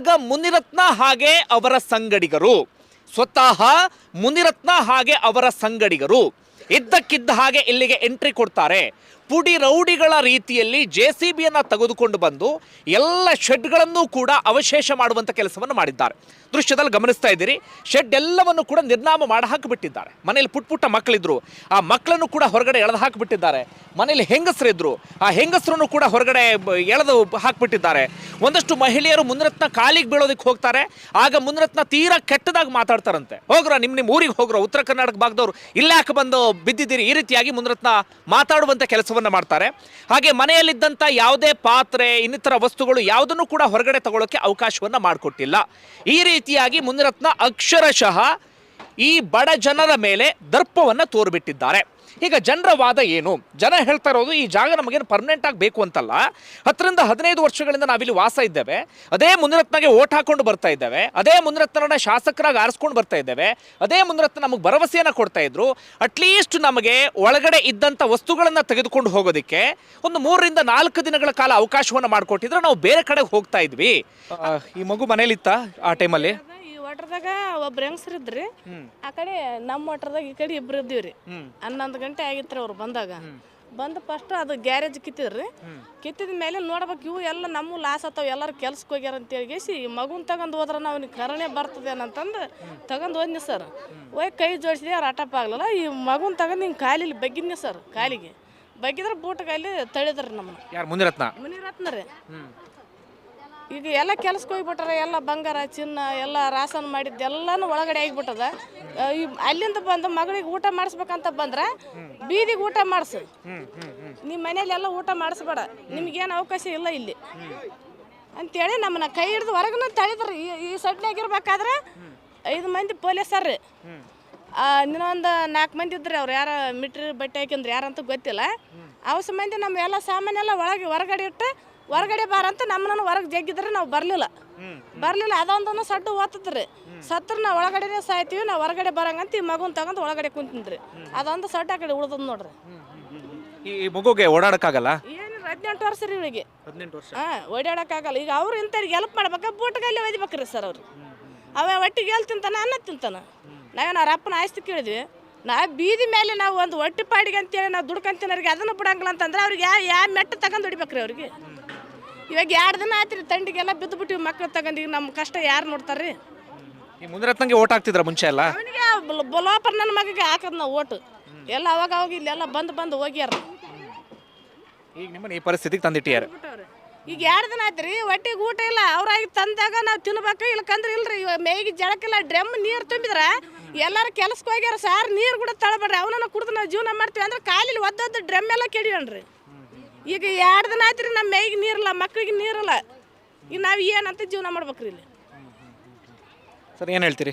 ಆಗ ಮುನಿರತ್ನ ಹಾಗೆ ಅವರ ಸಂಗಡಿಗರು. ಸ್ವತಃ ಮುನಿರತ್ನ ಹಾಗೆ ಅವರ ಸಂಗಡಿಗರು. ಇದ್ದಕ್ಕಿದ್ದ ಹಾಗೆ ಇಲ್ಲಿಗೆ ಎಂಟ್ರಿ ಕೊಡ್ತಾರೆ. ಪುಡಿ ರೌಡಿಗಳ ರೀತಿಯಲ್ಲಿ ಜೆ ಸಿ ಬಿಯನ್ನು ತೆಗೆದುಕೊಂಡು ಬಂದು ಎಲ್ಲ ಶೆಡ್ಗಳನ್ನು ಕೂಡ ಅವಶೇಷ ಮಾಡುವಂಥ ಕೆಲಸವನ್ನು ಮಾಡಿದ್ದಾರೆ. ದೃಶ್ಯದಲ್ಲಿ ಗಮನಿಸ್ತಾ ಇದ್ದೀರಿ, ಶೆಡ್ ಎಲ್ಲವನ್ನು ಕೂಡ ನಿರ್ನಾಮ ಮಾಡಿ ಹಾಕಿಬಿಟ್ಟಿದ್ದಾರೆ. ಮನೇಲಿ ಪುಟ್ಟ ಪುಟ್ಟ ಮಕ್ಕಳಿದ್ರು, ಆ ಮಕ್ಕಳನ್ನು ಕೂಡ ಹೊರಗಡೆ ಎಳೆದು ಹಾಕಿಬಿಟ್ಟಿದ್ದಾರೆ. ಮನೇಲಿ ಹೆಂಗಸರಿದ್ರು ಆ ಹೆಂಗಸರನ್ನು ಕೂಡ ಹೊರಗಡೆ ಎಳೆದು ಹಾಕಿಬಿಟ್ಟಿದ್ದಾರೆ. ಒಂದಷ್ಟು ಮಹಿಳೆಯರು ಮುನ್ರತ್ನ ಕಾಲಿಗೆ ಬೀಳೋದಕ್ಕೆ ಹೋಗ್ತಾರೆ, ಆಗ ಮುನ್ರತ್ನ ತೀರಾ ಕೆಟ್ಟದಾಗಿ ಮಾತಾಡ್ತಾರಂತೆ. ಹೋಗ್ರ ನಿಮ್ಮ ನಿಮ್ಮ ಊರಿಗೆ ಹೋಗ್ರ, ಉತ್ತರ ಕರ್ನಾಟಕ ಭಾಗದವರು ಇಲ್ಲ ಯಾಕೆ ಬಂದು ಬಿದ್ದಿದ್ದೀರಿ, ಈ ರೀತಿಯಾಗಿ ಮುನ್ರತ್ನ ಮಾತಾಡುವಂಥ ಕೆಲಸವನ್ನು ಮಾಡ್ತಾರೆ. ಹಾಗೆ ಮನೆಯಲ್ಲಿದ್ದಂಥ ಯಾವುದೇ ಪಾತ್ರೆ, ಇನ್ನಿತರ ವಸ್ತುಗಳು ಯಾವುದನ್ನು ಕೂಡ ಹೊರಗಡೆ ತಗೊಳ್ಳೋಕೆ ಅವಕಾಶವನ್ನು ಮಾಡಿಕೊಟ್ಟಿಲ್ಲ. ಈ ರೀತಿಯಾಗಿ ಮುನಿರತ್ನ ಅಕ್ಷರಶಃ ಈ ಬಡ ಜನರ ಮೇಲೆ ದರ್ಪವನ್ನು ತೋರ್ಬಿಟ್ಟಿದ್ದಾರೆ. ಈಗ ಜನರ ವಾದ ಏನು? ಜನ ಹೇಳ್ತಾ ಇರೋದು ಈ ಜಾಗ ನಮಗೇನು ಪರ್ಮನೆಂಟ್ ಆಗಿ ಬೇಕು ಅಂತಲ್ಲ. ಹತ್ತರಿಂದ ಹದಿನೈದು ವರ್ಷಗಳಿಂದ ನಾವಿಲ್ಲಿ ವಾಸ ಇದ್ದೇವೆ. ಅದೇ ಮುನಿರತ್ನಗೆ ಓಟ್ ಹಾಕೊಂಡು ಬರ್ತಾ ಇದ್ದೇವೆ. ಅದೇ ಮುನಿರತ್ನನ ಶಾಸಕರಾಗಿ ಆರಿಸ್ಕೊಂಡು ಬರ್ತಾ ಇದ್ದೇವೆ. ಅದೇ ಮುನಿರತ್ನ ನಮಗೆ ಭರವಸೆಯನ್ನು ಕೊಡ್ತಾ ಇದ್ರು. ಅಟ್ಲೀಸ್ಟ್ ನಮಗೆ ಒಳಗಡೆ ಇದ್ದಂಥ ವಸ್ತುಗಳನ್ನು ತೆಗೆದುಕೊಂಡು ಹೋಗೋದಕ್ಕೆ ಒಂದು ಮೂರರಿಂದ ನಾಲ್ಕು ದಿನಗಳ ಕಾಲ ಅವಕಾಶವನ್ನು ಮಾಡಿಕೊಟ್ಟಿದ್ರೆ. ನಾವು ಬೇರೆ ಕಡೆಗೆ ಹೋಗ್ತಾ ಇದ್ವಿ. ಈ ಮಗು ಮನೇಲಿತ್ತ ಆ ಟೈಮಲ್ಲಿ ಈ ವಾಟ್ರದಾಗ ಒಬ್ರು ಹೆಂಗಸ್ರು ಇದ್ರಿ ಆ ಕಡೆ ನಮ್ಮ ವಾಟ್ರದಾಗ ಈ ಕಡೆ ಇಬ್ರು ಇದ್ದೀವ್ರಿ. ಹನ್ನೊಂದು ಗಂಟೆ ಆಗಿತ್ರಿ ಅವ್ರು ಬಂದಾಗ. ಬಂದ ಫಸ್ಟ್ ಅದು ಗ್ಯಾರೇಜ್ ಕಿತ್ತಿದ್ರಿ. ಕಿತ್ತಿದ ಮೇಲೆ ನೋಡ್ಬೇಕು ಇವು ಎಲ್ಲ ನಮ್ಮ ಲಾಸ್ ಆತಾವ ಎಲ್ಲರೂ ಕೆಲ್ಸಕ್ಕೆ ಹೋಗ್ಯಾರ ಅಂತ ಹೇಳಿ ಮಗುನ್ ಹೋದ್ರೆ ಹೋದ್ರ ಅವ್ನಿಗೆ ಬರ್ತದೆ ಬರ್ತದೇನಂತಂದು ತಗೊಂಡ್ ಹೋದ್ನಿ ಸರ್. ಹೋಗಿ ಕೈ ಜೋಡಿಸಿದೆ ಅವ್ರು ಅಟಪ್ ಆಗ್ಲಲ್ಲ. ಈ ಮಗುನ್ ತಗೊಂಡು ಹಿಂಗೆ ಕಾಲಿಲಿ ಬಗ್ಗಿದ್ನಿ ಸರ್ ಕಾಲಿಗೆ. ಬಗ್ಗಿದ್ರೆ ಬೂಟ್ ಕಾಲಿ ತಳಿದ್ರಿ ನಮ್ಮನ್ನ ಯಾರು ಮುನಿರತ್ನ? ಮುನಿರತ್ನ ರೀ. ಈಗ ಎಲ್ಲ ಕೆಲಸಕ್ಕೆ ಹೋಗ್ಬಿಟ್ರೆ ಎಲ್ಲ ಬಂಗಾರ, ಚಿನ್ನ, ಎಲ್ಲ ರಾಸನ್ ಮಾಡಿದ್ದು ಎಲ್ಲಾನು ಒಳಗಡೆ ಆಗಿಬಿಟ್ಟದ. ಈ ಅಲ್ಲಿಂದ ಬಂದು ಮಗಳಿಗೆ ಊಟ ಮಾಡಿಸ್ಬೇಕಂತ ಬಂದ್ರೆ ಬೀದಿಗೆ ಊಟ ಮಾಡಿಸು. ನಿಮ್ಮ ಮನೇಲಿ ಎಲ್ಲ ಊಟ ಮಾಡಿಸ್ಬೇಡ. ನಿಮ್ಗೇನು ಅವಕಾಶ ಇಲ್ಲ ಇಲ್ಲಿ. ಅಂತೇಳಿ ನಮ್ಮನ್ನ ಕೈ ಹಿಡಿದು ಹೊರಗನ ತಳಿದ್ರಿ ಈ ಈ ಸಡ್ನ್ಯಾಗ ಇರ್ಬೇಕಾದ್ರೆ ಐದು ಮಂದಿ ಪೊಲೀಸರ್. ರೀ ಇನ್ನೊಂದು ನಾಲ್ಕು ಮಂದಿ ಇದ್ರಿ ಅವ್ರು. ಯಾರ ಮಿಟ್ರಿ ಬಟ್ಟೆ ಹಾಕಿಂದ್ರೆ ಯಾರಂತೂ ಗೊತ್ತಿಲ್ಲ. ಅವಸ ಮಂದಿ ನಮ್ಮ ಎಲ್ಲ ಸಾಮಾನೆಲ್ಲ ಒಳಗೆ ಹೊರಗಡೆ ಇಟ್ಟು ಹೊರಗಡೆ ಬಾರಂತ ನಮ್ಮನ್ನ ಹೊರಗೆ ಜಗ್ಗಿದ್ರೆ ನಾವು ಬರಲಿಲ್ಲ. ಬರಲಿಲ್ಲ. ಅದೊಂದನ್ನು ಸಡ್ಡು ಓದ್ತದ್ರಿ ಸತ್ರ ನಾವು ಒಳಗಡೆನೇ ಸಾಯ್ತೀವಿ ನಾವು ಹೊರಗಡೆ ಬರಂಗಂತ ಈ ಮಗುನ್ ತಗೊಂಡು ಒಳಗಡೆ ಕುಂತಿನ್ರಿ ಅದೊಂದು ಸಡ್ಡು ಆ ಕಡೆ ಉಳ್ದದ್ ನೋಡ್ರಿ. ಈ ಮಗುಗೆ ಓಡಾಡಕ್ಕಾಗಲ್ಲ? ಏನಿಲ್ಲ ಹದಿನೆಂಟು ವರ್ಷ ರೀ ಇವಳಿಗೆ ಹದಿನೆಂಟು ವರ್ಷ. ಹಾಂ ಓಡಾಡಕ್ಕಾಗಲ್ಲ. ಈಗ ಅವ್ರು ಇಂಥವ್ರಿಗೆ ಹೆಲ್ಪ್ ಮಾಡ್ಬೇಕಾ ಬೂಟ್ಗಲ್ಲಿ ಒದಿಬೇಕ್ರಿ ಸರ್ ಅವ್ರು. ಅವ ಒಟ್ಟಿಗೆ ಎಲ್ಲಿ ತಿಂತಾನ ಅನ್ನ ತಿಂತಾನ. ನಾವೇನು ಅವ್ರ ಅಪ್ಪನ ಆಯ್ತು ಕೇಳಿದ್ವಿ. ನಾ ಬೀದಿ ಮೇಲೆ ನಾವು ಒಂದು ಒಟ್ಟು ಪಾಡಿಗೆ ಅಂತೇಳಿ ನಾವು ದುಡ್ಕಂತಿನವ್ರಿಗೆ ಅದನ್ನು ಬಿಡಂಗಿಲ್ಲ ಅಂತಂದ್ರೆ ಅವ್ರಿಗೆ ಯಾವ ಯಾವ ಮೆಟ್ಟ ತಗೊಂಡು ಹೊಡಿಬೇಕ್ರಿ ಅವ್ರಿಗೆ. ಇವಾಗ ಎರಡು ದಿನ ಆಯ್ತು ತಂಡಿಗೆಲ್ಲ ಬಿದ್ದು ಬಿಟ್ಟಿವಿ ಮಕ್ಳು ತಗೊಂಡು ಈಗ ನಮ್ಮ ಕಷ್ಟ ಯಾರು ನೋಡ್ತಾರ್ರಿ? ಈ ಮುನಿರತ್ನಂಗೆ ಓಟ್ ಹಾಕ್ತಿದ್ರ ಮುಂಚೆ ಎಲ್ಲ? ಅವನಿಗೆ ಬಲೋಪರ್ ನನ್ನ ಮಗಗೆ ಹಾಕದ್ ನಾವು ಓಟು. ಎಲ್ಲ ಅವಾಗ ಅವಾಗ ಇಲ್ಲೆಲ್ಲ ಬಂದು ಬಂದು ಹೋಗ್ಯಾರ. ಈಗ ನಿಮ್ಮನ್ನ ಈ ಪರಿಸ್ಥಿತಿಗೆ ತಂದಿಟ್ಟಿಯಾರ. ಈಗ ಎರಡು ದಿನ ಆಯ್ತ್ರಿ ಒಟ್ಟಿಗೆ ಊಟ ಇಲ್ಲ. ಅವ್ರಾಗಿ ತಂದಾಗ ನಾವು ತಿನ್ಬೇಕು ಇಲ್ಕಂದ್ರೆ ಇಲ್ರಿ. ಇವಾಗ ಮೇಗಿ ಜಳಕ್ಕೆಲ್ಲ ಡ್ರಮ್ ನೀರು ತುಂಬಿದ್ರ ಎಲ್ಲರೂ ಕೆಲ್ಸಕ್ಕೆ ಹೋಗ್ಯಾರ. ಸಾರ್ ನೀರು ಕೂಡ ತಳಬೇಡ್ರಿ. ಅವನನ್ನ ಕುಡ್ದು ನಾವು ಜೀವನ ಮಾಡ್ತೀವಿ ಅಂದ್ರೆ ಕಾಲಿಲಿ ಒದ್ದೊದ್ದು ಡ್ರಮ್ ಎಲ್ಲ ಕೆಡಿವನ್ರಿ ಈಗ ಎರಡು ದಿನ ಆಯ್ತ್ರಿ ನಮ್ಮ ಮೈಗೆ ನೀರಲ್ಲ ಮಕ್ಕಳಿಗೆ ನೀರಲ್ಲ. ಈಗ ನಾವು ಏನಂತ ಜೀವನ ಮಾಡ್ಬೇಕ್ರಿ ಇಲ್ಲಿ. ಸರ್, ಏನು ಹೇಳ್ತೀರಿ?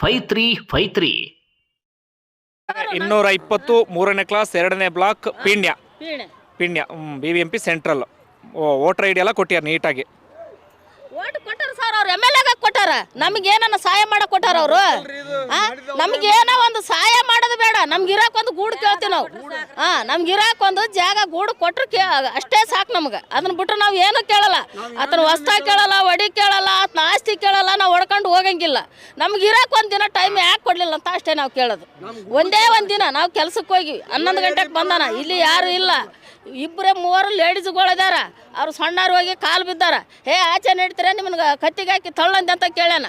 five three five three ಇನ್ನೂರ ಇಪ್ಪತ್ತು ಮೂರನೇ ಕ್ಲಾಸ್ ಎರಡನೇ block Peenya. Peenya Peenya B B M P central voter I D ಎಲ್ಲ ಕೊಟ್ಟಿಯಾರ ನೀಟಾಗಿ. ಓಟ್ ಕೊಟ್ಟರು ಸರ್ ಅವ್ರು. ಎಂ ಎಲ್ ಎಗ ಕೊಟ್ಟಾರ? ನಮ್ಗೆ ಏನನ್ನ ಸಹಾಯ ಮಾಡಕ್ ಕೊಟ್ಟಾರ ಅವರು? ನಮ್ಗೆ ಏನೋ ಒಂದು ಸಹಾಯ ಮಾಡೋದು ಬೇಡ. ನಮ್ಗೆ ಇರಾಕ್ ಒಂದು ಗೂಡು ಕೇಳ್ತೀವಿ ನಾವು. ಹಾ ನಮ್ಗೆ ಇರಾಕ್ ಒಂದು ಜಾಗ ಗೂಡು ಕೊಟ್ರು ಅಷ್ಟೇ ಸಾಕು ನಮ್ಗೆ. ಅದನ್ನ ಬಿಟ್ರೆ ನಾವು ಏನು ಕೇಳಲ್ಲ. ಆತನ ವಸ್ತ ಕೇಳಲ್ಲ, ಒಡಿ ಕೇಳಲ್ಲ ಆತನ ಆಸ್ತಿ ಕೇಳಲ್ಲ, ನಾವು ಹೊಡ್ಕೊಂಡು ಹೋಗಂಗಿಲ್ಲ. ನಮ್ಗೆ ಇರಾಕ್ ಒಂದು ದಿನ ಟೈಮ್ ಯಾಕೆ ಕೊಡ್ಲಿಲ್ಲ ಅಂತ ಅಷ್ಟೇ ನಾವು ಕೇಳೋದು. ಒಂದೇ ಒಂದು ದಿನ ನಾವು ಕೆಲ್ಸಕ್ಕೆ ಹೋಗಿ ಹನ್ನೊಂದು ಗಂಟೆಗೆ ಬಂದಾನ. ಇಲ್ಲಿ ಯಾರು ಇಲ್ಲ. ಇಬ್ಬರೇ ಮೂವರು ಲೇಡೀಸ್ಗಳು ಅದಾರ. ಅವ್ರು ಸಣ್ಣವ್ರು ಹೋಗಿ ಕಾಲು ಬಿದ್ದಾರ. ಹೇ, ಆಚೆ ನೆಡ್ತೀರ? ನಿಮ್ಗೆ ಕತ್ತಿಗೆ ಹಾಕಿ ತಳ್ಳಂದೆ ಅಂತ ಕೇಳ್ಯಾನ.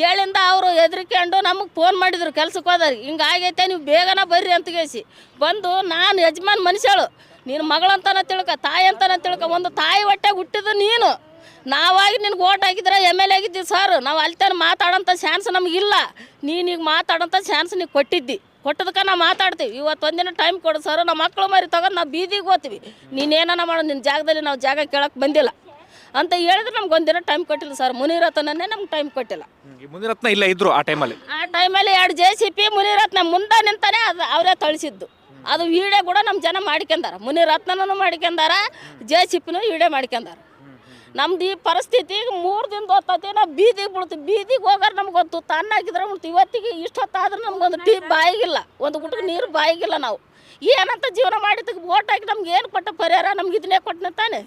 ಕೇಳಿಂದ ಅವರು ಹೆದರ್ಕೊಂಡು ನಮಗೆ ಫೋನ್ ಮಾಡಿದ್ರು ಕೆಲ್ಸಕ್ಕೆ ಹೋದಾರ ಹಿಂಗೆ ಆಗೈತೆ, ನೀವು ಬೇಗನ ಬರ್ರಿ ಅಂತ ಕೇಳಿಸಿ. ಬಂದು ನಾನು ಯಜಮಾನ್ ಮನುಷ್ಯಳು. ನೀನು ಮಗಳಂತನ ತಿಳ್ಕ ತಾಯಿ ಅಂತನ ತಿಳ್ಕ, ಒಂದು ತಾಯಿ ಹೊಟ್ಟೆ ಹುಟ್ಟಿದ್ದು ನೀನು. ನಾವಾಗಿ ನಿನ್ಗೆ ಓಟ್ ಹಾಕಿದ್ರೆ ಎಂ ಎಲ್ ಎ ಆಗಿದ್ದಿ ಸರ್. ನಾವು ಅಲ್ಲಿ ತನಕ ಮಾತಾಡೋಂಥ ಚಾನ್ಸ್ ನಮಗಿಲ್ಲ ನೀನೀಗ ಮಾತಾಡೋಂಥ ಚಾನ್ಸ್ ನೀವು ಕೊಟ್ಟಿದ್ದಿ. ಕೊಟ್ಟದಕ್ಕೆ ನಾವು ಮಾತಾಡ್ತೀವಿ. ಇವತ್ತು ಒಂದಿನ ಟೈಮ್ ಕೊಡು ಸರ್ ನಮ್ಮ ಮಕ್ಕಳು ಮರಿ ತಗೊಂಡು ನಾವು ಬೀದಿಗೆ ಹೋಗ್ತೀವಿ ನೀನೇನ ಮಾಡೋ ನಿನ್ನ ಜಾಗದಲ್ಲಿ ನಾವು ಜಾಗ ಕೇಳಕ್ಕೆ ಬಂದಿಲ್ಲ. ಅಂತ ಹೇಳಿದ್ರೆ ನಮ್ಗೆ ಒಂದಿನ ಟೈಮ್ ಕೊಟ್ಟಿಲ್ಲ ಸರ್ ಮುನಿರತ್ನನೇ ನಮ್ಗೆ ಟೈಮ್ ಕೊಟ್ಟಿಲ್ಲ. ಮುನಿರತ್ನ ಇಲ್ಲ ಇದ್ರು ಆ ಟೈಮಲ್ಲಿ ಆ ಟೈಮಲ್ಲಿ ಎರಡು ಜೆ ಸಿ ಪಿ ಮುನಿರತ್ನ ಮುಂದೆ ನಿಂತಾನೆ ಅದು ಅವರೇ ತಳಿಸಿದ್ದು. ಅದು ವೀಡಿಯೋ ಕೂಡ ನಮ್ಮ ಜನ ಮಾಡ್ಕೊಂಡಾರ. ಮುನಿರತ್ನನೂ ಮಾಡ್ಕೊಂಡಾರ ಜೆ ಸಿ ಪಿನೂ ವೀಡಿಯೋ ಮಾಡ್ಕೊಂಡಾರ. ನಮ್ದು ಈ ಪರಿಸ್ಥಿತಿ ಮೂರು ದಿನದ ಹೊತ್ತೈತಿ ನಾವು ಬೀದಿಗೆ ಬೀಳ್ತೀವಿ ಬೀದಿಗೆ ಹೋಗಾರ ನಮ್ಗೆ ಗೊತ್ತು. ಹಾಕಿದ್ರೆ ಉಣ್ತು ಇವತ್ತಿಗೆ ಇಷ್ಟೊತ್ತಾದ್ರೆ ನಮ್ಗೊಂದು ಟೀ ಬಾಯಿಗಿಲ್ಲ ಒಂದು ಗುಟ್ಟಿಗೆ ನೀರು ಬಾಯಿಗಿಲ್ಲ ನಾವು. ಏನಂತ ಜೀವನ ಮಾಡಿದ್ದಕ್ಕೆ ಓಟ್ ಹಾಕಿ ನಮ್ಗೆ ಏನು ಕೊಟ್ಟ ಪರಿಹಾರ ನಮ್ಗೆ ಇದನ್ನೇ ಕೊಟ್ಟನ ತಾನೆ?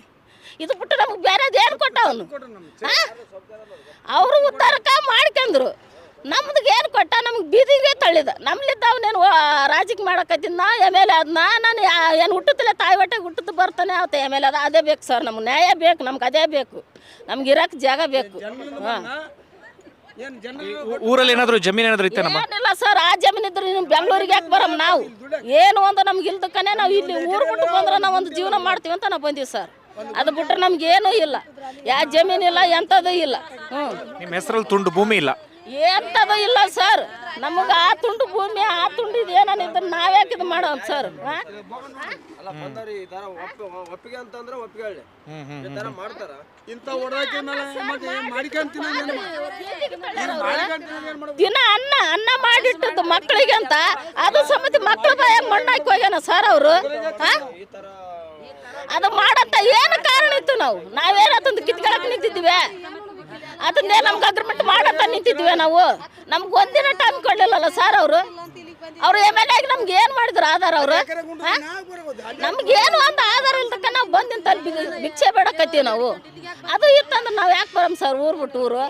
ಇದು ಬಿಟ್ಟು ನಮ್ಗೆ ಬೇರೆದು ಏನು ಕೊಟ್ಟ ಅವನು? ಅವರು ಉತ್ತಾರಕ್ಕೆ ಮಾಡ್ಕೊಂಡ್ರು. ನಮ್ದು ಏನು ಕೊಟ್ಟ ನಮ್ಗೆ ಬೀದಿಗೆ ತಳ್ಳಿದ. ನಮ್ಲಿದ್ದ ಅವನೇನು ರಾಜಕೀಯ ಮಾಡಕತ್ತಿದ್ದ ಎಂ ಎಲ್ ಎ ಅದನ್ನ ನಾನು ಏನು ಹುಟ್ಟುತ್ತಿಲ್ಲ ತಾಯಿ ಹೊಟ್ಟೆಗೆ ಹುಟ್ಟುತ್ತ ಬರ್ತಾನೆ ಆವತ್ತೆ ಎಂ ಎಲ್ ಎ ಅದ ಅದೇ ಬೇಕು ಸರ್ ನಮ್ಗೆ. ನ್ಯಾಯ ಬೇಕು ನಮ್ಗೆ ಅದೇ ಬೇಕು. ನಮ್ಗೆ ಇರಕ್ಕೆ ಜಾಗ ಬೇಕು. ಹಾಂ. ಊರಲ್ಲಿ ಏನಾದರೂ ಜಮೀನು ಏನಾದರೂ ಇತ್ತೇನಮ್ಮ? ಏನಿಲ್ಲ ಸರ್ ಆ ಜಮೀನು ಇದ್ರೆ ನೀವು ಬೆಂಗಳೂರಿಗೆ ಯಾಕೆ ಬರಮ್ ನಾವು? ಏನು ಒಂದು ನಮ್ಗೆ ಇಲ್ದಕ್ಕನೆ ನಾವು ಇಲ್ಲಿ ಊರು ಬಿಟ್ಟು ಬಂದ್ರೆ ನಾವು ಒಂದು ಜೀವನ ಮಾಡ್ತೀವಿ ಅಂತ ನಾವು ಬಂದೀವಿ ಸರ್. ಅದು ಬಿಟ್ರೆ ನಮ್ಗೆ ಏನೂ ಇಲ್ಲ. ಯಾವ ಜಮೀನಿಲ್ಲ ಎಂಥದ್ದು ಇಲ್ಲ. ಹ್ಞೂ ನಿಮ್ಮ ಹೆಸರಲ್ಲಿ ತುಂಡು ಭೂಮಿ ಇಲ್ಲ. ಎಂಥದ್ದು ಇಲ್ಲ ಸರ್. ನಮಗೆ ಆ ತುಂಡು ಭೂಮಿ ಆ ತುಂಡು ಇದು ಏನಾನ ಇದ್ರೆ ನಾವ್ಯಾಕೆ ಇದು ಮಾಡೋಣ ಸರ್? ಒಪ್ಪಿಗೆ ಅಂತಂದ್ರೆ ಒಪ್ಪಿಗೆ ಮಾಡ್ತಾರ. ಇಂಥ ದಿನ ಅನ್ನ ಅನ್ನ ಮಾಡಿಟ್ಟದ್ದು ಮಕ್ಕಳಿಗೆ ಅಂತ. ಅದು ಸಮೇತ ಮಕ್ಕಳ ಬಾಯಾಗ ಮಣ್ಣಾಕಿ ಹೋಗ್ಯಾನ ಸರ್ ಅವರು. ಈ ತರ ಅದು ಮಾಡಂತ ಏನು ಕಾರಣ ಇತ್ತು ನಾವು? ನಾವೇನ ತಂದು ಕಿತ್ಕೊಳಕ್ ನಿಂತಿದ್ವಿ ಅದನ್ನೇ ನಮ್ಗೆ ಅಗ್ರಿಮೆಂಟ್ ಮಾಡಂತ ನಿಂತಿದ್ವಿ ನಾವು. ನಮ್ಗೆ ಒಂದಿನ ಟೈಮ್ ಕೊಡ್ಲಿಲ್ಲಲ್ಲ ಸರ್ ಅವರು? ಅವ್ರು ಎಂ ಎಲ್ ಆಗಿ ನಮ್ಗೆ ಏನು ಮಾಡಿದ್ರು ಆಧಾರ ಅವರು? ನಮ್ಗೆ ಏನು ಒಂದು ಆಧಾರ ಇಲ್ದಕ್ಕ ನಾವು ಬಂದಿಂತ ಭಿಕ್ಷೆ ಬೇಡಕತ್ತೀವಿ ನಾವು. ಅದು ಇತ್ತಂದ್ರೆ ನಾವು ಯಾಕೆ ಬರಮ್ ಸರ್ ಊರು ಬಿಟ್ಟು ಊರು?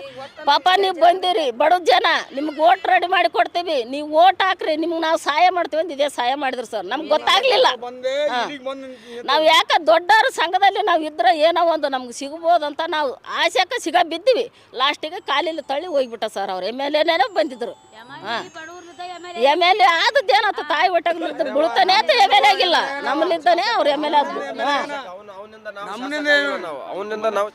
ಪಾಪ ನೀವು ಬಂದಿರಿ ಬಡ ಜನ ನಿಮ್ಗೆ ಓಟ್ ರೆಡಿ ಮಾಡಿ ಕೊಡ್ತೀವಿ. ನೀವು ಓಟ್ ಹಾಕ್ರಿ ನಿಮ್ಗೆ ನಾವು ಸಹಾಯ ಮಾಡ್ತೀವಿ ಅಂತ ಇದೇ ಸಹಾಯ ಮಾಡಿದ್ರು ಸರ್. ನಮ್ಗೆ ಗೊತ್ತಾಗ್ಲಿಲ್ಲ. ನಾವು ಯಾಕೆ ದೊಡ್ಡವ್ರ ಸಂಘದಲ್ಲಿ ನಾವು ಇದ್ರೆ ಏನೋ ಒಂದು ನಮ್ಗೆ ಸಿಗ್ಬೋದು ಅಂತ ನಾವು ಆಸೆಕ್ಕೆ ಸಿಗ ಬಿದ್ದೀವಿ. ಲಾಸ್ಟಿಗೆ ಕಾಲಿಲ್ಲ ತಳ್ಳಿ ಹೋಗ್ಬಿಟ್ಟ ಸರ್ ಅವ್ರು. ಎಂ ಎಲ್ ಎನೇ ಬಂದಿದ್ರು. ಹಾಂ. ಎಂ ಎಲ್ ಎ ಆದದ್ದು ಏನಾಯ್ತು ತಾಯಿ ಒಟ್ಟಾಗ ಬೀಳ್ತಾನೆ ಅಂತ ಎಂ ಎಲ್ ಆಗಿಲ್ಲ. ನಮ್ಮಲ್ಲಿದ್ದಾನೆ ಅವ್ರು ಎಂ ಎಲ್ ಆದ್ರು. ಅವನಿಂದ ನಾವು ನಾವು ಅವನಿಂದ ನಾವು.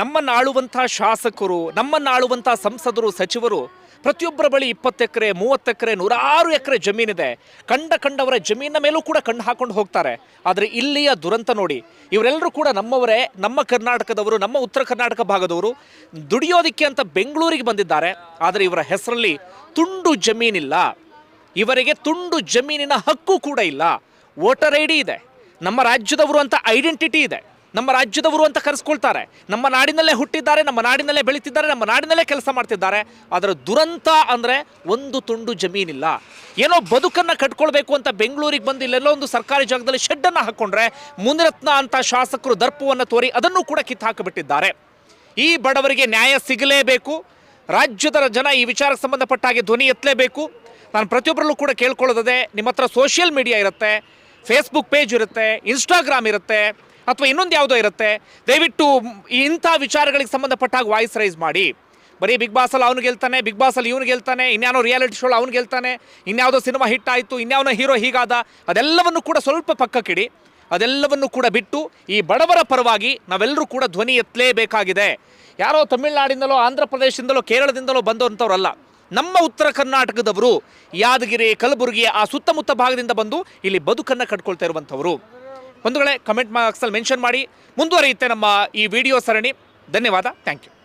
ನಮ್ಮನ್ನ ಆಳುವಂಥ ಶಾಸಕರು ನಮ್ಮನ್ನ ಆಳುವಂಥ ಸಂಸದರು ಸಚಿವರು ಪ್ರತಿಯೊಬ್ಬರ ಬಳಿ ಇಪ್ಪತ್ತು ಎಕರೆ ಮೂವತ್ತು ಎಕರೆ ನೂರಾರು ಎಕರೆ ಜಮೀನಿದೆ. ಕಂಡ ಕಂಡವರ ಜಮೀನಿನ ಮೇಲೂ ಕೂಡ ಕಣ್ಣು ಹಾಕೊಂಡು ಹೋಗ್ತಾರೆ. ಆದರೆ ಇಲ್ಲಿಯ ದುರಂತ ನೋಡಿ ಇವರೆಲ್ಲರೂ ಕೂಡ ನಮ್ಮವರೇ ನಮ್ಮ ಕರ್ನಾಟಕದವರು ನಮ್ಮ ಉತ್ತರ ಕರ್ನಾಟಕ ಭಾಗದವರು ದುಡಿಯೋದಿಕ್ಕೆ ಅಂತ ಬೆಂಗಳೂರಿಗೆ ಬಂದಿದ್ದಾರೆ. ಆದರೆ ಇವರ ಹೆಸರಲ್ಲಿ ತುಂಡು ಜಮೀನಿಲ್ಲ. ಇವರಿಗೆ ತುಂಡು ಜಮೀನಿನ ಹಕ್ಕು ಕೂಡ ಇಲ್ಲ. ವೋಟರ್ ಐ ಡಿ ಇದೆ. ನಮ್ಮ ರಾಜ್ಯದವರು ಅಂತ ಐಡೆಂಟಿಟಿ ಇದೆ. ನಮ್ಮ ರಾಜ್ಯದವರು ಅಂತ ಕರೆಸ್ಕೊಳ್ತಾರೆ. ನಮ್ಮ ನಾಡಿನಲ್ಲೇ ಹುಟ್ಟಿದ್ದಾರೆ, ನಮ್ಮ ನಾಡಿನಲ್ಲೇ ಬೆಳೀತಿದ್ದಾರೆ, ನಮ್ಮ ನಾಡಿನಲ್ಲೇ ಕೆಲಸ ಮಾಡ್ತಿದ್ದಾರೆ. ಅದರ ದುರಂತ ಅಂದರೆ ಒಂದು ತುಂಡು ಜಮೀನಿಲ್ಲ. ಏನೋ ಬದುಕನ್ನು ಕಟ್ಕೊಳ್ಬೇಕು ಅಂತ ಬೆಂಗಳೂರಿಗೆ ಬಂದು ಇಲ್ಲೆಲ್ಲೋ ಒಂದು ಸರ್ಕಾರಿ ಜಾಗದಲ್ಲಿ ಶೆಡ್ಡನ್ನು ಹಾಕ್ಕೊಂಡ್ರೆ ಮುನಿರತ್ನ ಅಂತ ಶಾಸಕರು ದರ್ಪವನ್ನು ತೋರಿ ಅದನ್ನು ಕೂಡ ಕಿತ್ತು ಹಾಕಿಬಿಟ್ಟಿದ್ದಾರೆ. ಈ ಬಡವರಿಗೆ ನ್ಯಾಯ ಸಿಗಲೇಬೇಕು. ರಾಜ್ಯದ ಜನ ಈ ವಿಚಾರಕ್ಕೆ ಸಂಬಂಧಪಟ್ಟ ಹಾಗೆ ಧ್ವನಿ ಎತ್ತಲೇಬೇಕು. ನಾನು ಪ್ರತಿಯೊಬ್ಬರಲ್ಲೂ ಕೂಡ ಕೇಳ್ಕೊಳ್ಳೋದದೆ ನಿಮ್ಮ ಹತ್ರ ಸೋಷಿಯಲ್ ಮೀಡಿಯಾ ಇರುತ್ತೆ ಫೇಸ್ಬುಕ್ ಪೇಜ್ ಇರುತ್ತೆ ಇನ್ಸ್ಟಾಗ್ರಾಮ್ ಇರುತ್ತೆ, ಅಥವಾ ಇನ್ನೊಂದು ಯಾವುದೋ ಇರುತ್ತೆ. ದಯವಿಟ್ಟು ಇಂಥ ವಿಚಾರಗಳಿಗೆ ಸಂಬಂಧಪಟ್ಟ ಹಾಗೆ ವಾಯ್ಸ್ ರೈಸ್ ಮಾಡಿ. ಬರೀ ಬಿಗ್ ಬಾಸಲ್ಲಿ ಅವ್ನು ಗೆಲ್ತಾನೆ ಬಿಗ್ ಬಾಸಲ್ಲಿ ಇವನು ಗೆಲ್ತಾನೆ, ಇನ್ಯಾನೋ ರಿಯಾಲಿಟಿ ಶೋ ಅವ್ನು ಗೆಲ್ತಾನೆ, ಇನ್ಯಾವುದೋ ಸಿನಿಮಾ ಹಿಟ್ ಆಯಿತು ಇನ್ಯಾವನೋ ಹೀರೋ ಹೀಗಾದ, ಅದೆಲ್ಲವನ್ನು ಕೂಡ ಸ್ವಲ್ಪ ಪಕ್ಕಕ್ಕಿಡಿ. ಅದೆಲ್ಲವನ್ನು ಕೂಡ ಬಿಟ್ಟು ಈ ಬಡವರ ಪರವಾಗಿ ನಾವೆಲ್ಲರೂ ಕೂಡ ಧ್ವನಿ ಎತ್ತಲೇಬೇಕಾಗಿದೆ. ಯಾರೋ ತಮಿಳುನಾಡಿಂದಲೋ ಆಂಧ್ರ ಪ್ರದೇಶದಿಂದಲೋ ಕೇರಳದಿಂದಲೋ ಬಂದಂಥವ್ರಲ್ಲ. ನಮ್ಮ ಉತ್ತರ ಕರ್ನಾಟಕದವರು ಯಾದಗಿರಿ ಕಲಬುರಗಿ ಆ ಸುತ್ತಮುತ್ತ ಭಾಗದಿಂದ ಬಂದು ಇಲ್ಲಿ ಬದುಕನ್ನು ಕಟ್ಕೊಳ್ತಾ ಇರುವಂಥವರು. ಒಂದು ವೇಳೆ ಕಮೆಂಟ್ ಬಾಕ್ಸಲ್ಲಿ ಮೆನ್ಷನ್ ಮಾಡಿ. ಮುಂದುವರಿಯುತ್ತೆ ನಮ್ಮ ಈ ವಿಡಿಯೋ ಸರಣಿ. ಧನ್ಯವಾದ. Thank you